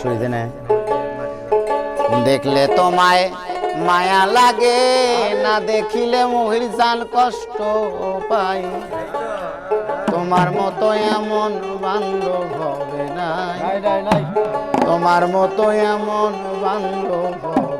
সুরিতে নে দেখলে তোমায় মায়া লাগে, না দেখিলে মহির জান কষ্ট পাই তোমার মতো এমন বান্ধব হবে না তোমার মতো এমন বান্ধব হবে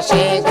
llega.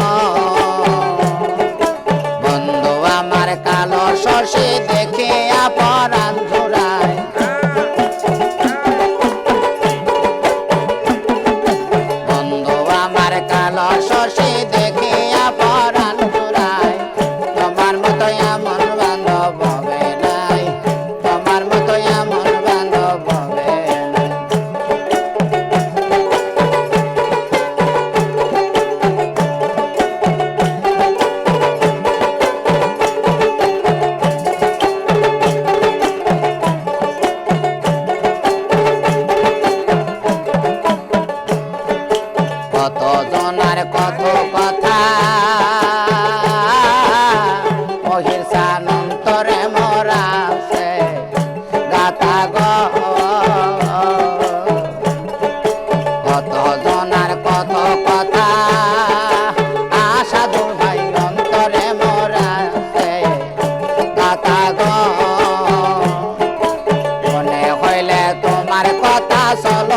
কত জনার কত কথা মহির সানন্তরে গ। কত কথা? আশা ভাই অন্তরে মরাছে গাতা গ। মনে হইলে তোমার কথা করিয়া